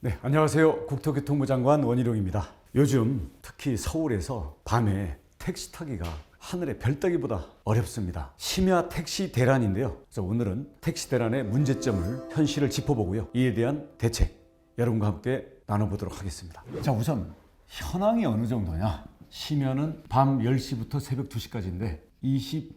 네, 안녕하세요. 국토교통부 장관 원희룡입니다. 요즘 특히 서울에서 밤에 택시 타기가 하늘의 별 따기보다 어렵습니다. 심야 택시 대란인데요. 그래서 오늘은 택시 대란의 문제점을 현실을 짚어보고요. 이에 대한 대책 여러분과 함께 나눠보도록 하겠습니다. 자, 우선 현황이 어느 정도냐? 심야는 밤 10시부터 새벽 2시까지인데 25%.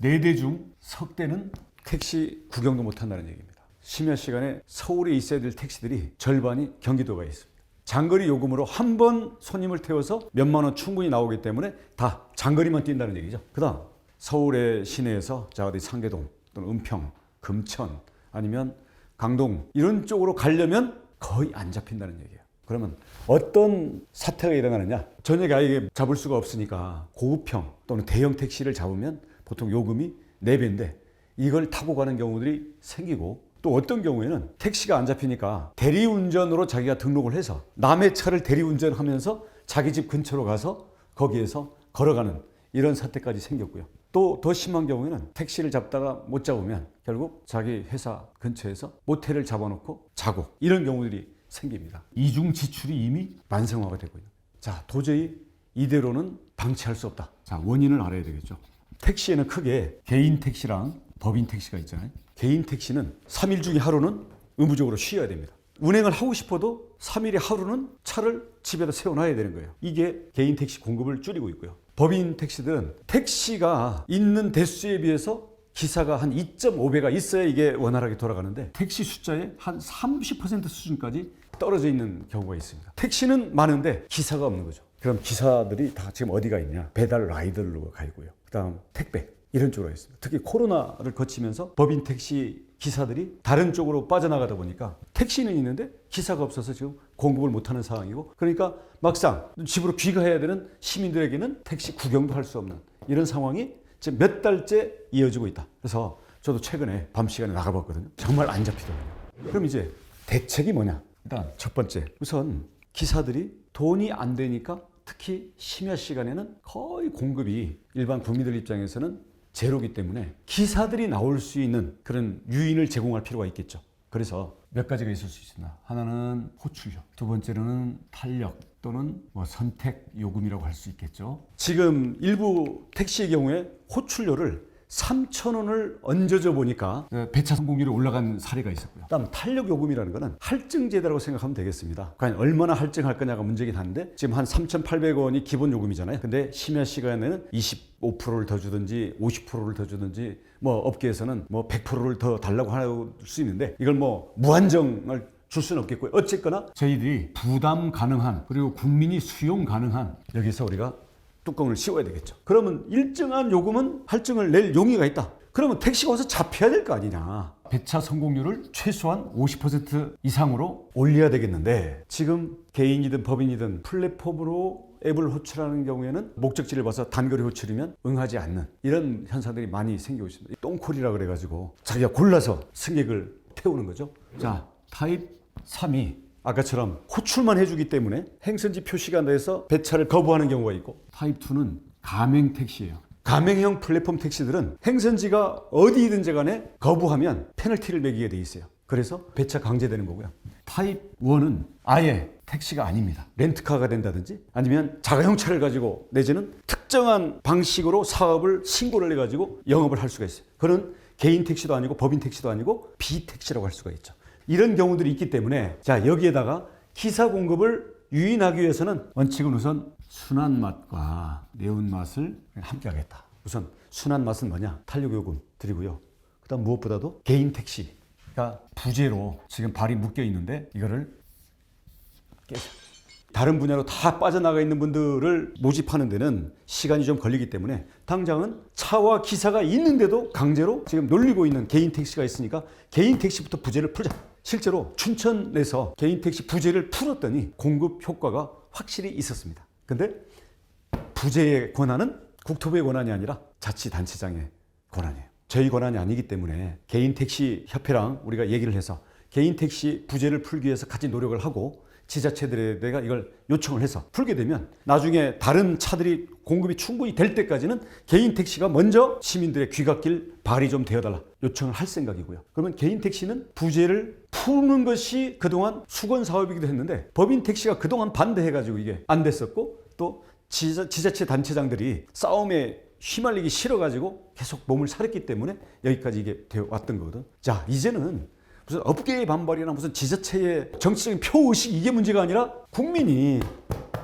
4대 중 석대는 택시 구경도 못 한다는 얘기입니다. 심야 시간에 서울에 있어야 될 택시들이 절반이 경기도가 있습니다. 장거리 요금으로 한 번 손님을 태워서 몇만 원 충분히 나오기 때문에 다 장거리만 뛴다는 얘기죠. 그다음 서울의 시내에서 자 어디 상계동 또는 은평, 금천 아니면 강동 이런 쪽으로 가려면 거의 안 잡힌다는 얘기예요. 그러면 어떤 사태가 일어나느냐? 저녁에 아예 잡을 수가 없으니까 고급형 또는 대형 택시를 잡으면 보통 요금이 4배인데 이걸 타고 가는 경우들이 생기고 또 어떤 경우에는 택시가 안 잡히니까 대리운전으로 자기가 등록을 해서 남의 차를 대리운전하면서 자기 집 근처로 가서 거기에서 걸어가는 이런 사태까지 생겼고요. 또 더 심한 경우에는 택시를 잡다가 못 잡으면 결국 자기 회사 근처에서 모텔을 잡아놓고 자고 이런 경우들이 생깁니다. 이중 지출이 이미 만성화가 되고 있는. 자, 도저히 이대로는 방치할 수 없다. 자, 원인을 알아야 되겠죠. 택시에는 크게 개인 택시랑 법인 택시가 있잖아요. 개인 택시는 3일 중에 하루는 의무적으로 쉬어야 됩니다. 운행을 하고 싶어도 3일에 하루는 차를 집에다 세워놔야 되는 거예요. 이게 개인 택시 공급을 줄이고 있고요. 법인 택시들은 택시가 있는 대수에 비해서 기사가 한 2.5배가 있어야 이게 원활하게 돌아가는데 택시 숫자의 한 30% 수준까지 떨어져 있는 경우가 있습니다. 택시는 많은데 기사가 없는 거죠. 그럼 기사들이 다 지금 어디가 있냐? 배달 라이더로 가 있고요. 그다음 택배 이런 쪽으로 있습니다. 특히 코로나를 거치면서 법인 택시 기사들이 다른 쪽으로 빠져나가다 보니까 택시는 있는데 기사가 없어서 지금 공급을 못하는 상황이고 그러니까 막상 집으로 귀가해야 되는 시민들에게는 택시 구경도 할 수 없는 이런 상황이 지금 몇 달째 이어지고 있다. 그래서 저도 최근에 밤 시간에 나가봤거든요. 정말 안 잡히더라고요. 그럼 이제 대책이 뭐냐? 일단 첫 번째 우선 기사들이 돈이 안 되니까 특히 심야 시간에는 거의 공급이 일반 국민들 입장에서는 제로기 때문에 기사들이 나올 수 있는 그런 유인을 제공할 필요가 있겠죠. 그래서 몇 가지가 있을 수 있습니다. 하나는 호출료, 두 번째로는 탄력 또는 뭐 선택 요금이라고 할 수 있겠죠. 지금 일부 택시의 경우에 호출료를 3천 원을 얹어져 보니까 배차 성공률이 올라간 사례가 있었고요. 그다음 탄력 요금이라는 거는 할증 제도라고 생각하면 되겠습니다. 과연 얼마나 할증할 거냐가 문제긴 한데 지금 한 3,800원이 기본 요금이잖아요. 근데 심야 시간에는 25%를 더 주든지 50%를 더 주든지 뭐 업계에서는 뭐 100%를 더 달라고 할 수 있는데 이걸 뭐 무한정을 줄 수는 없겠고요. 어쨌거나 저희들이 부담 가능한 그리고 국민이 수용 가능한 여기서 우리가 뚜껑을 씌워야 되겠죠. 그러면 일정한 요금은 할증을 낼 용의가 있다. 그러면 택시가 와서 잡혀야 될 거 아니냐. 배차 성공률을 최소한 50% 이상으로 올려야 되겠는데 지금 개인이든 법인이든 플랫폼으로 앱을 호출하는 경우에는 목적지를 봐서 단거리 호출이면 응하지 않는 이런 현상들이 많이 생기고 있습니다. 똥콜이라 그래가지고 자기가 골라서 승객을 태우는 거죠. 자, 타입 3이 아까처럼 호출만 해주기 때문에 행선지 표시가 돼서 배차를 거부하는 경우가 있고 타입 2는 가맹 택시예요. 가맹형 플랫폼 택시들은 행선지가 어디든지 간에 거부하면 페널티를 매기게 돼 있어요. 그래서 배차 강제되는 거고요. 타입 1은 아예 택시가 아닙니다. 렌트카가 된다든지 아니면 자가용 차를 가지고 내지는 특정한 방식으로 사업을 신고를 해가지고 영업을 할 수가 있어요. 그는 개인 택시도 아니고 법인 택시도 아니고 비택시라고 할 수가 있죠. 이런 경우들이 있기 때문에 자 여기에다가 기사 공급을 유인하기 위해서는 원칙은 우선 순한 맛과 매운 맛을 함께 하겠다. 우선 순한 맛은 뭐냐? 탄력 요금 드리고요. 그다음 무엇보다도 개인 택시가 부재로 지금 발이 묶여 있는데 이거를 깨자. 다른 분야로 다 빠져나가 있는 분들을 모집하는 데는 시간이 좀 걸리기 때문에 당장은 차와 기사가 있는데도 강제로 지금 놀리고 있는 개인 택시가 있으니까 개인 택시부터 부재를 풀자. 실제로 춘천에서 개인 택시 부재를 풀었더니 공급 효과가 확실히 있었습니다. 근데 부재의 권한은 국토부의 권한이 아니라 자치단체장의 권한이에요. 저희 권한이 아니기 때문에 개인 택시 협회랑 우리가 얘기를 해서 개인 택시 부재를 풀기 위해서 같이 노력을 하고 지자체들에 대가 이걸 요청을 해서 풀게 되면 나중에 다른 차들이 공급이 충분히 될 때까지는 개인 택시가 먼저 시민들의 귀갓길 발이 좀 되어달라 요청을 할 생각이고요. 그러면 개인 택시는 부재를 푸는 것이 그동안 수건 사업이기도 했는데 법인 택시가 그동안 반대해가지고 이게 안 됐었고 또 지자, 지자체 단체장들이 싸움에 휘말리기 싫어가지고 계속 몸을 사렸기 때문에 여기까지 이게 되어 왔던 거거든. 자, 이제는 무슨 업계의 반발이나 무슨 지자체의 정치적인 표의식 이게 문제가 아니라 국민이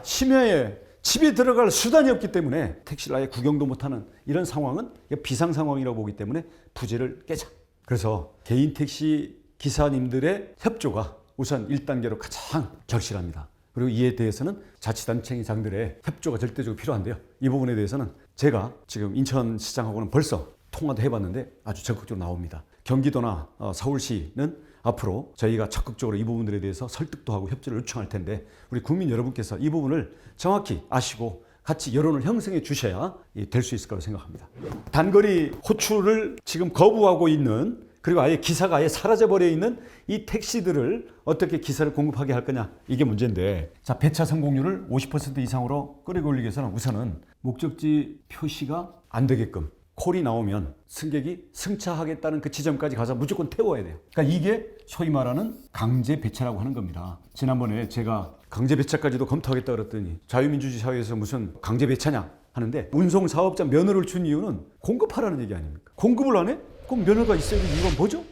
심야에 집에 들어갈 수단이 없기 때문에 택시를 아예 구경도 못하는 이런 상황은 비상 상황이라고 보기 때문에 부재를 깨자. 그래서 개인 택시 기사님들의 협조가 우선 1단계로 가장 절실합니다. 그리고 이에 대해서는 자치단체장들의 협조가 절대적으로 필요한데요. 이 부분에 대해서는 제가 지금 인천시장하고는 벌써 통화도 해봤는데 아주 적극적으로 나옵니다. 경기도나 어, 서울시는 앞으로 저희가 적극적으로 이 부분들에 대해서 설득도 하고 협조를 요청할 텐데 우리 국민 여러분께서 이 부분을 정확히 아시고 같이 여론을 형성해 주셔야 될 수 있을 거라고 생각합니다. 단거리 호출을 지금 거부하고 있는 그리고 아예 기사가 아예 사라져 버려 있는 이 택시들을 어떻게 기사를 공급하게 할 거냐 이게 문제인데 자 배차 성공률을 50% 이상으로 끌어 올리기 위해서는 우선은 목적지 표시가 안 되게끔 콜이 나오면 승객이 승차하겠다는 그 지점까지 가서 무조건 태워야 돼요. 그러니까 이게 소위 말하는 강제 배차라고 하는 겁니다. 지난번에 제가 강제 배차까지도 검토하겠다 그랬더니 자유민주주의 사회에서 무슨 강제 배차냐 하는데 운송 사업자 면허를 준 이유는 공급하라는 얘기 아닙니까? 공급을 안 해? 그럼 면허가 있어야 될 이유가 뭐죠?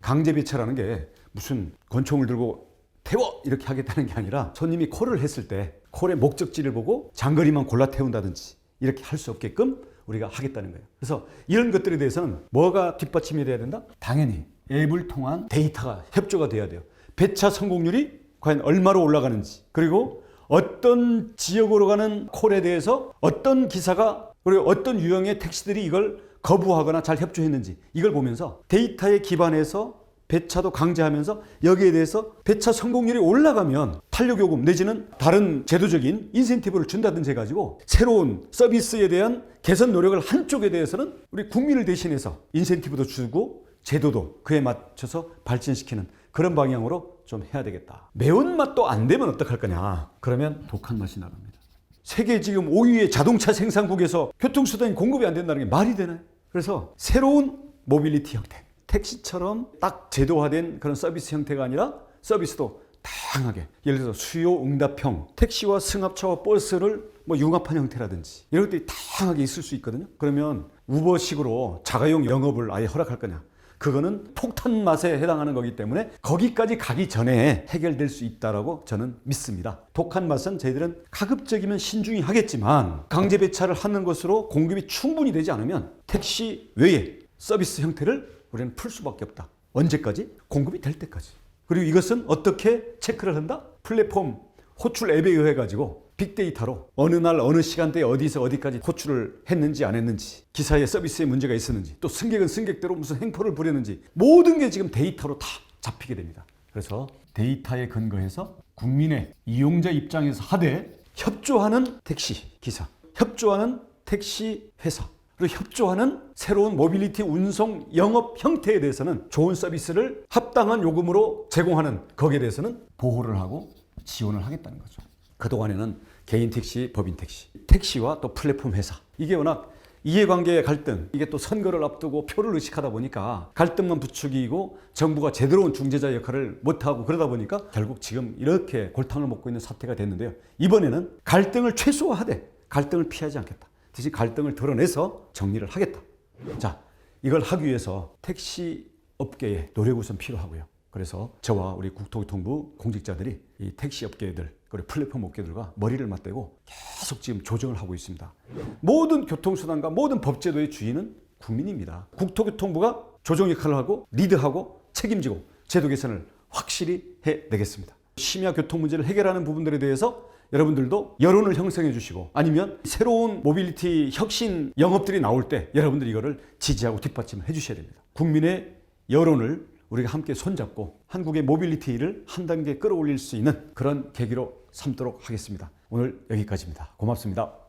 강제 배차라는 게 무슨 권총을 들고 태워 이렇게 하겠다는 게 아니라 손님이 콜을 했을 때 콜의 목적지를 보고 장거리만 골라 태운다든지 이렇게 할 수 없게끔 우리가 하겠다는 거예요. 그래서 이런 것들에 대해서는 뭐가 뒷받침이 돼야 된다? 당연히 앱을 통한 데이터가 협조가 돼야 돼요. 배차 성공률이 과연 얼마로 올라가는지 그리고 어떤 지역으로 가는 콜에 대해서 어떤 기사가 그리고 어떤 유형의 택시들이 이걸 거부하거나 잘 협조했는지 이걸 보면서 데이터에 기반해서 배차도 강제하면서 여기에 대해서 배차 성공률이 올라가면 탄력요금 내지는 다른 제도적인 인센티브를 준다든지 해가지고 새로운 서비스에 대한 개선 노력을 한쪽에 대해서는 우리 국민을 대신해서 인센티브도 주고 제도도 그에 맞춰서 발전시키는 그런 방향으로 좀 해야 되겠다. 매운맛도 안 되면 어떡할 거냐. 그러면 독한 맛이 나갑니다. 세계 지금 5위의 자동차 생산국에서 교통수단이 공급이 안 된다는 게 말이 되나요? 그래서 새로운 모빌리티 형태. 택시처럼 딱 제도화된 그런 서비스 형태가 아니라 서비스도 다양하게 예를 들어서 수요 응답형 택시와 승합차와 버스를 뭐 융합한 형태라든지 이런 것들이 다양하게 있을 수 있거든요. 그러면 우버식으로 자가용 영업을 아예 허락할 거냐? 그거는 폭탄 맛에 해당하는 거기 때문에 거기까지 가기 전에 해결될 수 있다라고 저는 믿습니다. 독한 맛은 저희들은 가급적이면 신중히 하겠지만 강제 배차를 하는 것으로 공급이 충분히 되지 않으면 택시 외에 서비스 형태를 우리는 풀 수밖에 없다. 언제까지? 공급이 될 때까지. 그리고 이것은 어떻게 체크를 한다? 플랫폼 호출 앱에 의해 가지고 빅데이터로 어느 날 어느 시간대에 어디서 어디까지 호출을 했는지 안 했는지 기사의 서비스에 문제가 있었는지 또 승객은 승객대로 무슨 행포를 부렸는지 모든 게 지금 데이터로 다 잡히게 됩니다. 그래서 데이터에 근거해서 국민의 이용자 입장에서 하되 협조하는 택시 기사, 협조하는 택시 회사 그리고 협조하는 새로운 모빌리티 운송 영업 형태에 대해서는 좋은 서비스를 합당한 요금으로 제공하는 거기에 대해서는 보호를 하고 지원을 하겠다는 거죠. 그동안에는 개인 택시, 법인 택시, 택시와 또 플랫폼 회사 이게 워낙 이해관계의 갈등 이게 또 선거를 앞두고 표를 의식하다 보니까 갈등만 부추기고 정부가 제대로 온 중재자 역할을 못하고 그러다 보니까 결국 지금 이렇게 골탕을 먹고 있는 사태가 됐는데요. 이번에는 갈등을 최소화하되 갈등을 피하지 않겠다. 대신 갈등을 드러내서 정리를 하겠다. 자, 이걸 하기 위해서 택시 업계의 노력 우선 필요하고요. 그래서 저와 우리 국토교통부 공직자들이 이 택시 업계들 그리고 플랫폼 업계들과 머리를 맞대고 계속 지금 조정을 하고 있습니다. 모든 교통수단과 모든 법제도의 주인은 국민입니다. 국토교통부가 조정 역할을 하고 리드하고 책임지고 제도 개선을 확실히 해내겠습니다. 심야 교통 문제를 해결하는 부분들에 대해서 여러분들도 여론을 형성해 주시고 아니면 새로운 모빌리티 혁신 영업들이 나올 때 여러분들이 이거를 지지하고 뒷받침해 주셔야 됩니다. 국민의 여론을 우리가 함께 손잡고 한국의 모빌리티를 한 단계 끌어올릴 수 있는 그런 계기로 삼도록 하겠습니다. 오늘 여기까지입니다. 고맙습니다.